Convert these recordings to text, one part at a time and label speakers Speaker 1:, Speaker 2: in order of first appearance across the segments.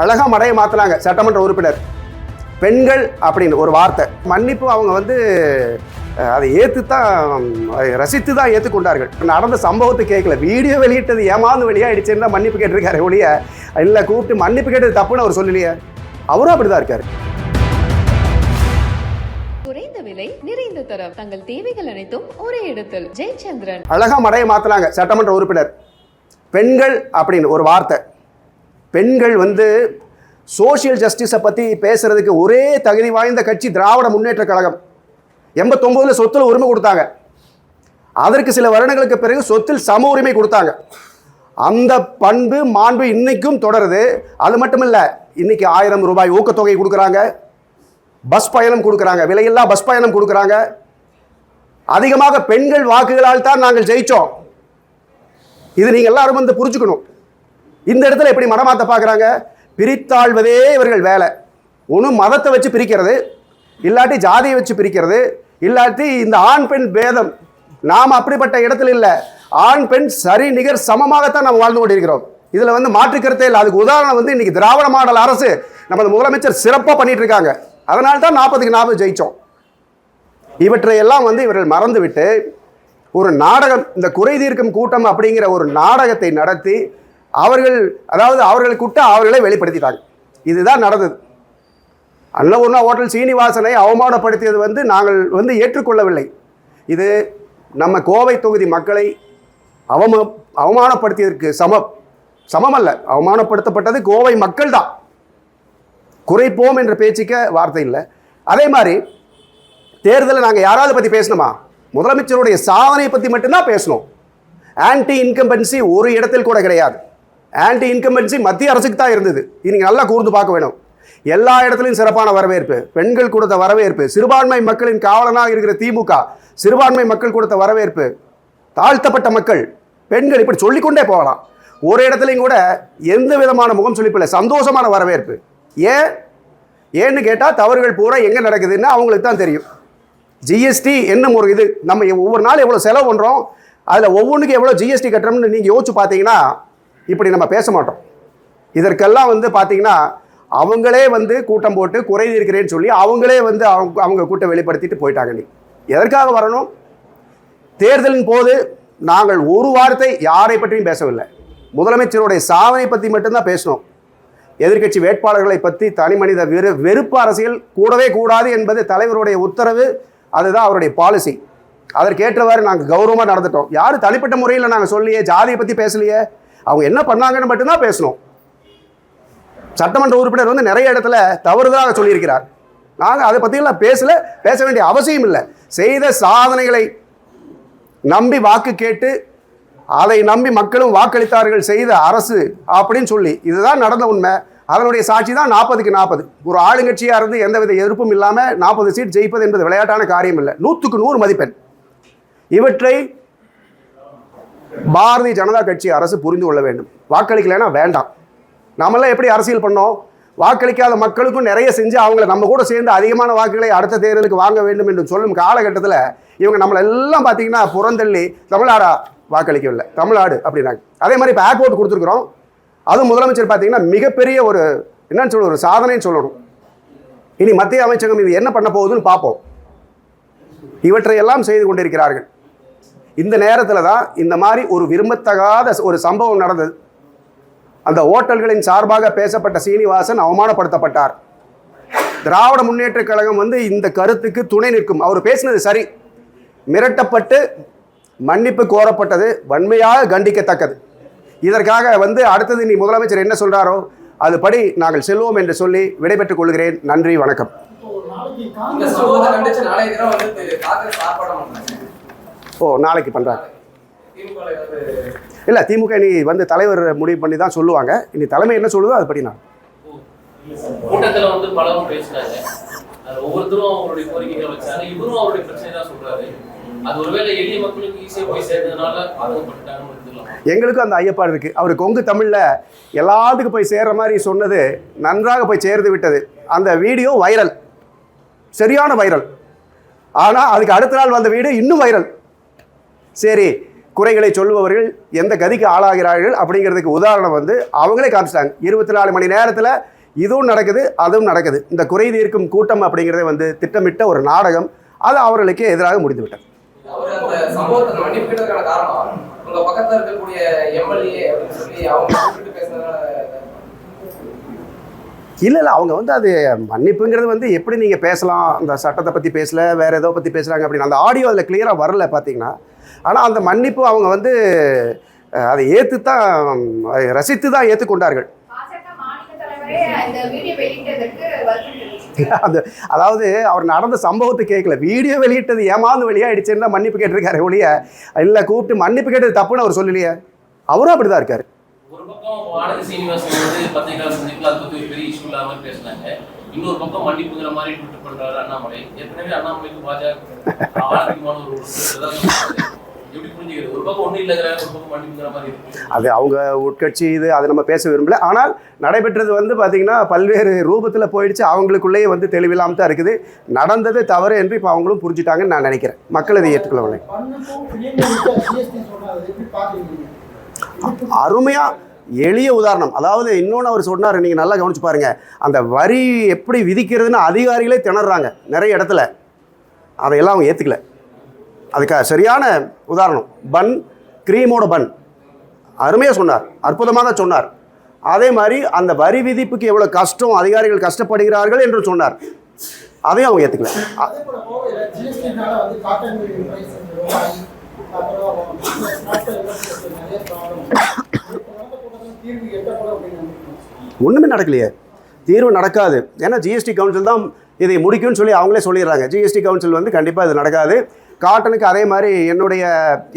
Speaker 1: அழகா மடையை மாத்துனாங்க சட்டமன்ற உறுப்பினர். பெண்கள் அப்படின்னு ஒரு வார்த்தை. மன்னிப்பு அவங்க வந்து அதை ஏற்று தான் ரசித்து தான் ஏற்றுக்கொண்டார்கள் நடந்த சம்பவத்தை கேட்கல வீடியோ வெளியிட்டது ஏமாந்து வெளியாயிடுச்சுன்னு தான் மன்னிப்பு கேட்டிருக்காரு ஒழிய இல்லை கூப்பிட்டு மன்னிப்பு கேட்டது தப்புன்னு அவர் சொல்லலையே. அவரும் அப்படி தான் இருக்காரு.
Speaker 2: குறைந்த விலை நிறைந்த தரம். தங்கள் தேவைகள் அனைத்தும் ஒரே இடத்தில். ஜெயச்சந்திரன்.
Speaker 1: அழகா மடையை மாத்துனாங்க சட்டமன்ற உறுப்பினர். பெண்கள் அப்படின்னு ஒரு வார்த்தை. பெண்கள் வந்து சோஷியல் ஜஸ்டிஸை பற்றி பேசுகிறதுக்கு ஒரே தகுதி வாய்ந்த கட்சி திராவிட முன்னேற்ற கழகம். எண்பத்தொம்போதில் சொத்தில் உரிமை கொடுத்தாங்க. அதற்கு சில வருடங்களுக்கு பிறகு சொத்தில் சம உரிமை கொடுத்தாங்க. அந்த பண்பு மாண்பு இன்னைக்கும் தொடருது. அது மட்டும் இல்லை இன்னைக்கு ஆயிரம் ரூபாய் ஊக்கத்தொகை கொடுக்குறாங்க. பஸ் பயணம் கொடுக்குறாங்க. விலையில்லா பஸ் பயணம் கொடுக்குறாங்க. அதிகமாக பெண்கள் வாக்குகளால் தான் நாங்கள் ஜெயிச்சோம். இது நீங்கள் எல்லாரும் வந்து புரிஞ்சுக்கணும். இந்த இடத்துல எப்படி மனமாற்ற பார்க்குறாங்க? பிரித்தாழ்வதே இவர்கள் வேலை. ஒன்று மதத்தை வச்சு பிரிக்கிறது இல்லாட்டி ஜாதியை வச்சு பிரிக்கிறது இல்லாட்டி இந்த ஆண் பெண் பேதம். நாம் அப்படிப்பட்ட இடத்துல இல்லை. ஆண் பெண் சரி நிகர் சமமாகத்தான் நாம் வாழ்ந்து கொண்டிருக்கிறோம். இதில் வந்து மாற்றுக்கருத்தே இல்லை. அதுக்கு உதாரணம் வந்து இன்னைக்கு திராவிட மாடல் அரசு நமது முதலமைச்சர் சிறப்பாக பண்ணிட்டு இருக்காங்க. அதனால தான் நாற்பதுக்கு நாற்பது ஜெயித்தோம் இவற்றையெல்லாம் வந்து இவர்கள் மறந்துவிட்டு ஒரு நாடகம் இந்த குறை தீர்க்கும் கூட்டம் அப்படிங்கிற ஒரு நாடகத்தை நடத்தி அவர்கள் அதாவது அவர்களுக்குட்ட அவர்களே வெளிப்படுத்திட்டாங்க இதுதான் நடந்தது. அன்னபூர்ணா ஹோட்டல் சீனிவாசனை அவமானப்படுத்தியது வந்து நாங்கள் வந்து ஏற்றுக்கொள்ளவில்லை. இது நம்ம கோவை தொகுதி மக்களை அவம அவமானப்படுத்தியதற்கு சமம் சமம் அல்ல அவமானப்படுத்தப்பட்டது கோவை மக்கள் தான் குறைப்போம் என்ற பேச்சுக்க வார்த்தை இல்லை. அதே மாதிரி தேர்தலில் நாங்கள் யாராவது பற்றி பேசணுமா? முதலமைச்சருடைய சாதனையை பற்றி மட்டும்தான் பேசணும். ஆன்டி இன்கம்பன்சி ஒரு இடத்தில் கூட கிடையாது. ஆன்டி இன்கம்பன்சி மத்திய அரசுக்கு தான் இருந்தது. நீங்கள் நல்லா கூர்ந்து பார்க்க வேணும். எல்லா இடத்துலையும் சிறப்பான வரவேற்பு. பெண்கள் கொடுத்த வரவேற்பு. சிறுபான்மை மக்களின் காவலனாக இருக்கிற திமுக சிறுபான்மை மக்கள் கொடுத்த வரவேற்பு. தாழ்த்தப்பட்ட மக்கள் பெண்கள் இப்படி சொல்லிக்கொண்டே போகலாம். ஒரு இடத்துலையும் கூட எந்த விதமான முகம் சொல்லிப்பில்லை சந்தோஷமான வரவேற்பு. ஏன்? ஏன்னு கேட்டால் தவறுகள் பூரா எங்கே நடக்குதுன்னு அவங்களுக்கு தான் தெரியும். ஜிஎஸ்டி என்னும் ஒரு இது. நம்ம ஒவ்வொரு நாள் எவ்வளோ செலவு பண்ணுறோம் அதில் ஒவ்வொன்றுக்கும் எவ்வளோ ஜிஎஸ்டி கட்டுறோம்னு நீங்கள் யோசிச்சு பார்த்தீங்கன்னா இப்படி நம்ம பேச மாட்டோம். இதற்கெல்லாம் வந்து பார்த்திங்கன்னா அவங்களே வந்து கூட்டம் போட்டு குறை இருக்கிறேன்னு சொல்லி அவங்களே வந்து அவங்க அவங்க கூட்டம் வெளிப்படுத்திட்டு போயிட்டாங்க நீ. எதற்காக வரணும்? தேர்தலின் போது நாங்கள் ஒரு வார்த்தை யாரை பற்றியும் பேசவில்லை. முதலமைச்சருடைய சாதனை பற்றி மட்டும்தான் பேசினோம் எதிர்க்கட்சி வேட்பாளர்களை பற்றி தனி மனித வெறு வெறுப்பு அரசியல் கூடவே கூடாது என்பது தலைவருடைய உத்தரவு. அதுதான் அவருடைய பாலிசி அதற்கேற்றவாறு நாங்கள் கௌரவமாக நடந்துட்டோம். யாரும் தனிப்பட்ட முறையில் நாங்கள் சொல்லியே ஜாதியை பற்றி பேசலையே. அவங்க என்ன பண்ணாங்கன்னு மட்டும்தான் பேசணும். சட்டமன்ற உறுப்பினர் வந்து நிறைய இடத்துல தவறுதலாக சொல்லியிருக்கிறார். நாங்கள் அதை பற்றியெல்லாம் பேசல பேச வேண்டிய அவசியம் இல்லை. செய்த சாதனைகளை நம்பி வாக்கு கேட்டு அதை நம்பி மக்களும் வாக்களித்தார்கள் செய்த அரசு அப்படின்னு சொல்லி இதுதான் நடந்த உண்மை. அதனுடைய சாட்சி தான் நாற்பதுக்கு நாற்பது. ஒரு ஆளுங்கட்சியாக இருந்து எந்தவித எதிர்ப்பும் இல்லாமல் நாற்பது சீட் ஜெயிப்பது என்பது விளையாட்டான காரியம் இல்லை. நூற்றுக்கு நூறு மதிப்பெண். இவற்றை பாரதிய ஜனதா கட்சி அரசு புரிந்து கொள்ள வேண்டும். வாக்களிக்கலைன்னா வேண்டாம். நம்மளாம் எப்படி அரசியல் பண்ணோம்? வாக்களிக்காத மக்களுக்கும் நிறைய செஞ்சு அவங்கள நம்ம கூட சேர்ந்து அதிகமான வாக்குகளை அடுத்த தேர்தலுக்கு வாங்க வேண்டும் என்று சொல்லும் காலகட்டத்தில் இவங்க நம்மளை எல்லாம் பார்த்தீங்கன்னா புறந்தள்ளி தமிழ்நாடா வாக்களிக்கவில்லை. தமிழ்நாடு அப்படின்னாங்க. அதே மாதிரி இப்போ ஏர்போர்ட் கொடுத்துருக்குறோம். அதுவும் முதலமைச்சர் பார்த்தீங்கன்னா மிகப்பெரிய ஒரு என்னன்னு சொல்ல ஒரு சாதனைன்னு சொல்லணும். இனி மத்திய அமைச்சகம் இது என்ன பண்ண போகுதுன்னு பார்ப்போம். இவற்றையெல்லாம் செய்து கொண்டிருக்கிறார்கள். இந்த நேரத்தில் தான் இந்த மாதிரி ஒரு விரும்பத்தகாத ஒரு சம்பவம் நடந்தது. அந்த ஓட்டல்களின் சார்பாக பேசப்பட்ட சீனிவாசன் அவமானப்படுத்தப்பட்டார். திராவிட முன்னேற்றக் கழகம் வந்து இந்த கருத்துக்கு துணை நிற்கும். அவர் பேசினது சரி. மிரட்டப்பட்டு மன்னிப்பு கோரப்பட்டது. வன்மையாக கண்டிக்கத்தக்கது. இதற்காக வந்து அடுத்தது நீ முதலமைச்சர் என்ன சொல்கிறாரோ அதுபடி நாங்கள் செல்வோம் என்று சொல்லி விடைபெற்றுக் கொள்கிறேன். நன்றி வணக்கம். ஓ நாளைக்கு பண்ணுறாங்க இல்லை திமுக இனி வந்து தலைவர் முடிவு பண்ணி தான் சொல்லுவாங்க. இனி தலைமை என்ன சொல்லுதோ அதுபடி நான்.
Speaker 3: கூட்டத்துல வந்து பலரும் பேசினாங்க அது ஒவ்வொருத்தரும் அவங்களுடைய கோரிக்கைகளை வச்சாங்க. இவரும் அவருடைய பிரச்சனை தான் சொல்றாரு. அது ஒருவேளை எளிய மக்களுக்கு ஈஸியா போய் சேர்ந்ததுனால பாதிக்கப்பட்டுட்டாங்கன்னு எடுத்துக்கலாமா
Speaker 1: எங்களுக்கும் அந்த ஐயப்பாடு இருக்குது அவர் கொங்கு தமிழில் எல்லாத்துக்கும் போய் சேர்ற மாதிரி சொன்னது நன்றாக போய் சேர்ந்து விட்டது. அந்த வீடியோ வைரல். சரியான வைரல். ஆனால் அதுக்கு அடுத்த நாள் வந்த வீடியோ இன்னும் வைரல். சரி குறைகளை சொல்பவர்கள் எந்த கதிக்கு ஆளாகிறார்கள் அப்படிங்கிறதுக்கு உதாரணம் வந்து அவங்களே காமிச்சிட்டாங்க. இருபத்தி நாலு மணி நேரத்தில் இதுவும் நடக்குது அதுவும் நடக்குது. இந்த குறை தீர்க்கும் கூட்டம் அப்படிங்கிறதே வந்து திட்டமிட்ட ஒரு நாடகம் அது அவர்களுக்கு எதிராக முடிந்து விட்டது
Speaker 4: இருக்கக்கூடிய எம்எல்ஏ அப்படின்னு சொல்லி அவங்க
Speaker 1: இல்லை இல்லை அவங்க வந்து அது மன்னிப்புங்கிறது வந்து எப்படி நீங்கள் பேசலாம்? அந்த சட்டத்தை பற்றி பேசல வேறு ஏதோ பற்றி பேசுகிறாங்க அப்படின்னு அந்த ஆடியோ அதில் கிளியராக வரல பார்த்தீங்கன்னா ஆனால் அந்த மன்னிப்பு அவங்க வந்து அதை ஏற்று தான் ரசித்து தான் ஏற்றுக்கொண்டார்கள். அது அதாவது அவர் நடந்த சம்பவத்தை கேட்கல வீடியோ வெளியிட்டது ஏமாந்து வெளியாயிடுச்சுன்னு தான் மன்னிப்பு கேட்டிருக்காரு ஒழிய இல்லை கூப்பிட்டு மன்னிப்பு கேட்டது தப்புன்னு அவர் சொல்லலையே. அவரும் அப்படி தான் இருக்காரு.
Speaker 3: பக்கம் வானதி சீனிவாசன் வந்து பத்திரிகையாளர் சந்திப்பில் அதை ஒரு பெரிய இஷ்யூ இல்லாம பேசினாங்க. இன்னொரு பக்கம் மன்னிப்புங்கிற மாதிரி ட்விட் பண்றாரு அண்ணாமலை. ஏற்கனவே அண்ணாமலைக்கு பாஜக ஆரோக்கியமான ஒரு
Speaker 1: அது அவங்க உட்கட்சி இது அதை நம்ம பேச விரும்பல. ஆனால் நடைபெற்றது வந்து பார்த்திங்கன்னா பல்வேறு ரூபத்தில் போயிடுச்சு. அவங்களுக்குள்ளேயே வந்து தெளிவில்லாமல் தான் இருக்குது. நடந்தது தவறு என்று இப்போ அவங்களும் புரிஞ்சுட்டாங்கன்னு நான் நினைக்கிறேன். மக்கள் இதை ஏற்றுக்கொள்ளவில்லை. அருமையாக எளிய உதாரணம். அதாவது இன்னொன்று அவர் சொன்னார் நீங்கள் நல்லா கவனிச்சு பாருங்க. அந்த வரி எப்படி விதிக்கிறதுன்னு அதிகாரிகளே திணறாங்க நிறைய இடத்துல. அதையெல்லாம் அவங்க ஏற்றுக்கல அதுக்கு சரியான உதாரணம். பன் க்ரீமோட பன். அருமையாக சொன்னார். அற்புதமாக சொன்னார். அதே மாதிரி அந்த வரி விதிப்புக்கு எவ்வளோ கஷ்டம் அதிகாரிகள் கஷ்டப்படுகிறார்கள் என்று சொன்னார். அதையும் அவங்க ஏற்றுக்கல
Speaker 5: அதே அப்புறம்
Speaker 1: ஒன்றுமே நடக்கலையே. தீர்வு நடக்காது. ஏன்னா ஜிஎஸ்டி கவுன்சில் தான் இதை முடிக்கும்னு சொல்லி அவங்களே சொல்லிடுறாங்க. ஜிஎஸ்டி கவுன்சில் வந்து கண்டிப்பாக இது நடக்காது. காட்டனுக்கு அதே மாதிரி என்னுடைய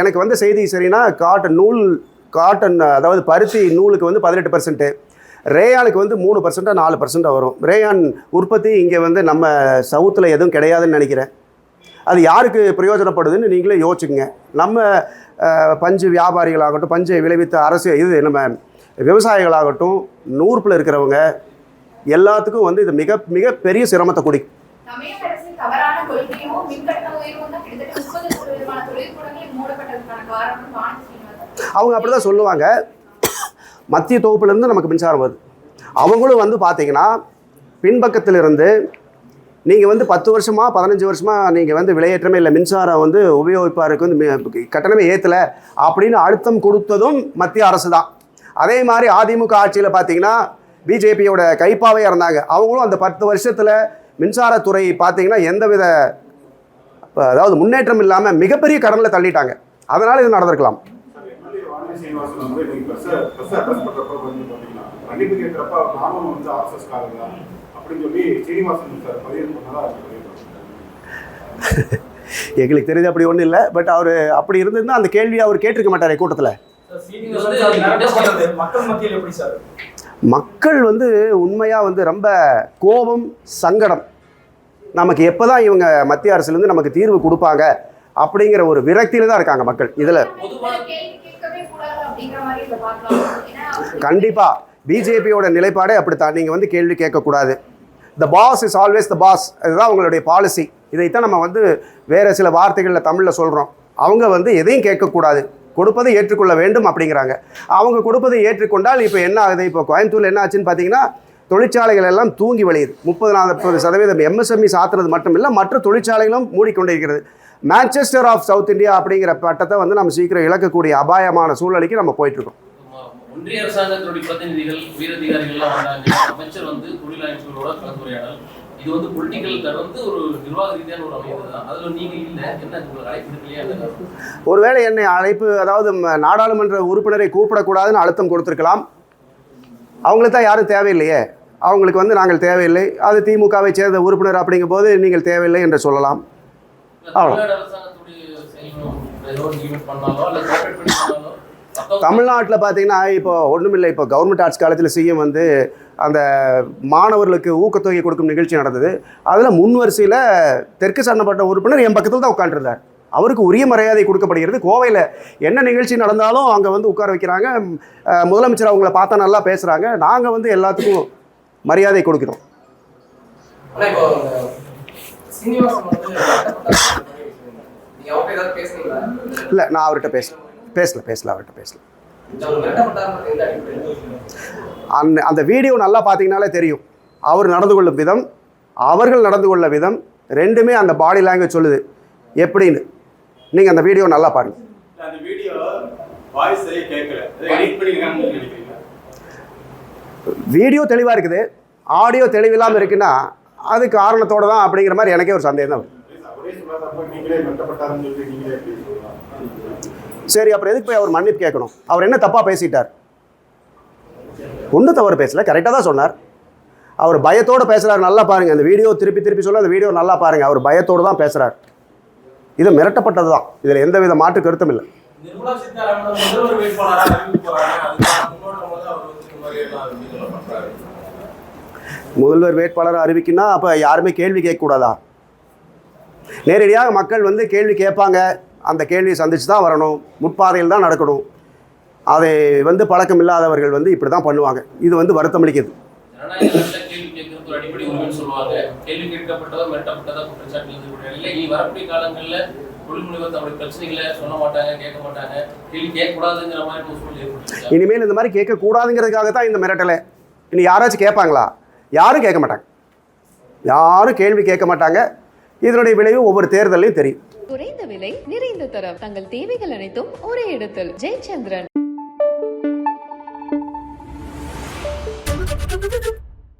Speaker 1: எனக்கு வந்து செய்தி சரின்னா காட்டன் நூல் காட்டன் அதாவது பருத்தி நூலுக்கு வந்து பதினெட்டு பர்சன்ட்டு ரேயானுக்கு வந்து மூணு பர்சண்ட்டாக நாலு பர்சண்ட்டாக வரும். ரேயான் உற்பத்தி இங்கே வந்து நம்ம சவுத்தில் எதுவும் கிடையாதுன்னு நினைக்கிறேன். அது யாருக்கு பிரயோஜனப்படுதுன்னு நீங்களே யோசிச்சுங்க நம்ம பஞ்சு வியாபாரிகளாகட்டும் பஞ்சை விளைவித்த அரசு இது நம்ம விவசாயிகளாகட்டும் நூறுப்பில் இருக்கிறவங்க எல்லாத்துக்கும் வந்து இது மிக மிக பெரிய சிரமத்தை
Speaker 6: சீனிவாசன்
Speaker 1: அவங்க அப்படி தான் சொல்லுவாங்க. மத்திய தொகுப்புலேருந்து நமக்கு மின்சாரம் வருது. அவங்களும் வந்து பார்த்தீங்கன்னா பின்பக்கத்தில் இருந்து நீங்கள் வந்து பத்து வருஷமா பதினஞ்சு வருஷமா நீங்கள் வந்து விலையேற்றமே இல்லை மின்சாரம் வந்து உபயோகிப்பாருக்கு வந்து கட்டணமே ஏற்றலை அப்படின்னு அழுத்தம் கொடுத்ததும் மத்திய அரசு தான் அதே மாதிரி அதிமுக ஆட்சியில் பார்த்தீங்கன்னா பிஜேபியோட கைப்பாவே இருந்தாங்க அவங்களும் அந்த பத்து வருஷத்தில் மின்சாரத்துறை பார்த்தீங்கன்னா எந்தவித அதாவது முன்னேற்றம் இல்லாமல் மிகப்பெரிய கடனில் தள்ளிட்டாங்க. அதனால் இது நடந்திருக்கலாம். எங்களுக்கு தெரியுது அப்படி ஒன்றும் இல்லை பட் அவர் அப்படி இருந்திருந்தால் அந்த கேள்வியை அவர் கேட்டிருக்க மாட்டார் கூட்டத்தில்.
Speaker 5: மக்கள் மத்தியில் எப்படி சார்
Speaker 1: மக்கள் வந்து உண்மையாக வந்து ரொம்ப கோபம் சங்கடம். நமக்கு எப்போ தான் இவங்க மத்திய அரசுலேருந்து நமக்கு தீர்வு கொடுப்பாங்க அப்படிங்கிற ஒரு விரக்தியில் தான் இருக்காங்க மக்கள். இதில்
Speaker 6: இதுல கேள்வி கேட்கவே கூடாது அப்படிங்கிற மாதிரி இதை பார்க்கலாம். ஏன்னா
Speaker 1: கண்டிப்பாக பிஜேபியோட நிலைப்பாடே அப்படித்தான். நீங்கள் வந்து கேள்வி கேட்கக்கூடாது. The boss is always the boss இதுதான் அவங்களுடைய பாலிசி இதைத்தான் நம்ம வந்து வேறு சில வார்த்தைகளில் தமிழில் சொல்கிறோம் அவங்க வந்து எதையும் கேட்கக்கூடாது. கொடுப்பதை ஏற்றுக்கொள்ள வேண்டும் அப்படிங்கிறாங்க. அவங்க கொடுப்பதை ஏற்றுக்கொண்டால் இப்போ என்ன ஆகுது? இப்போ கோயம்புத்தூரில் என்ன ஆச்சுன்னு பார்த்தீங்கன்னா தொழிற்சாலைகள் எல்லாம் தூங்கி வழியுது. முப்பது நாற்பது சதவீதம் எம்எஸ்எம்இ சாத்துறது மட்டும் இல்லை மற்ற தொழிற்சாலைகளும் மூடிக்கொண்டே இருக்கிறது மேன்செஸ்டர் ஆஃப் சவுத் இந்தியா அப்படிங்கிற பட்டத்தை வந்து நம்ம சீக்கிரம் இழக்கக்கூடிய அபாயமான சூழ்நிலைக்கு நம்ம போயிட்டுருக்கோம்.
Speaker 3: ஒன்றிய அரசாங்கத்தினுடைய பிரதிநிதிகள் உயரதிகாரிகள் வந்தாங்க. அமைச்சர் வந்து தொழிலாளர்களோட கலந்துரையாடல். இது வந்து பொலிட்டிக்கல் கடந்து ஒரு நிர்வாக ரீதியான ஒரு அமைப்பு தான். அதுல நீங்க இல்ல. என்ன உங்களுக்கு அழைப்பு என்ன
Speaker 1: ஒருவேளை என்னை அழைப்பு அதாவது நாடாளுமன்ற உறுப்பினரை கூப்பிடக்கூடாதுன்னு அழுத்தம் கொடுத்துருக்கலாம். அவங்களுக்கு தான் யாரும் தேவையில்லையே. அவங்களுக்கு வந்து நாங்கள் தேவையில்லை. அது திமுகவை சேர்ந்த உறுப்பினர் அப்படிங்கும்போது நீங்கள் தேவையில்லை என்று சொல்லலாம். அவ்வளோ.
Speaker 3: இல்ல
Speaker 1: தமிழ்நாட்டில் பார்த்தீங்கன்னா இப்போ ஒன்றுமில்லை இப்போ கவர்மெண்ட் ஆர்ட்ஸ் காலேஜில் சிஎம் வந்து அந்த மாணவர்களுக்கு ஊக்கத்தொகை கொடுக்கும் நிகழ்ச்சி நடந்தது. அதில் முன் வரிசையில் தெற்கு சட்டமன்ற உறுப்பினர் என் பக்கத்தில் தான் உட்காந்துருந்தார் அவருக்கு உரிய மரியாதை கொடுக்கப்படுகிறது. கோவையில் என்ன நிகழ்ச்சி நடந்தாலும் அங்கே வந்து உட்கார வைக்கிறாங்க. முதலமைச்சர் அவங்கள பார்த்தா நல்லா பேசுகிறாங்க நாங்கள் வந்து எல்லாத்துக்கும் மரியாதை கொடுக்கிறோம். இல்லை நான் அவர்கிட்ட பேசுகிறேன் பேசல பேசல அவர்கிட்ட பேசல. அந்த அந்த வீடியோ நல்லா பார்த்தீங்கனாலே தெரியும். அவர் நடந்து கொள்ளும் விதம் அவர்கள் நடந்து கொள்ள விதம் ரெண்டுமே அந்த பாடி லாங்குவேஜ் சொல்லுது. எப்படின்னு? நீங்கள் அந்த வீடியோ நல்லா பாருங்க.
Speaker 7: அந்த வீடியோ வாய்ஸ் சரியா கேட்கல. எடிட் பண்ணிருக்காங்கன்னு நினைக்கிறீங்களா?
Speaker 1: வீடியோ தெளிவாக இருக்குது. ஆடியோ தெளிவில்லாமல் இருக்குன்னா அது காரணத்தோட தான் அப்படிங்கிற மாதிரி எனக்கே ஒரு சந்தேகம் தான் சரி அப்புறம் எதுக்கு போய் அவர் மன்னிப்பு கேட்கணும்? அவர் என்ன தப்பாக பேசிட்டார்? ஒன்றும் தவறு பேசல கரெக்டாக தான் சொன்னார். அவர் பயத்தோடு பேசுகிறார் நல்லா பாருங்கள் அந்த வீடியோ திருப்பி திருப்பி சொல்ல அந்த வீடியோ நல்லா பாருங்கள் அவர் பயத்தோடு தான் பேசுகிறார் இது மிரட்டப்பட்டது தான் இதில் எந்த வித மாற்று கருத்தும் இல்லை.
Speaker 3: முதல்வர்
Speaker 1: வேட்பாளரை அறிவிக்கினா அப்போ யாருமே கேள்வி கேட்கக்கூடாதா? நேரடியாக மக்கள் வந்து கேள்வி கேட்பாங்க. அந்த கேள்வியை சந்திச்சு தான் வரணும். முற்பாதையில் தான் நடக்கணும். அதை வந்து பழக்கம் இல்லாதவர்கள் வந்து இப்படி தான் பண்ணுவாங்க. இது வந்து வருத்தமளிக்குது
Speaker 3: அளிக்குது
Speaker 1: இனிமேல் இந்த மாதிரி கேட்கக்கூடாதுங்கிறதுக்காக தான் இந்த மிரட்டலை. இனி யாராச்சும் கேட்பாங்களா? யாரும் கேட்க மாட்டாங்க. யாரும் கேள்வி கேட்க மாட்டாங்க. இதனுடைய விளைவு ஒவ்வொரு தேர்தலையும் தெரியும்.
Speaker 2: குறைந்த விலை நிறைந்த தரம். தங்கள் தேவைகள் அனைத்தும் ஒரே இடத்தில். ஜெயச்சந்திரன்.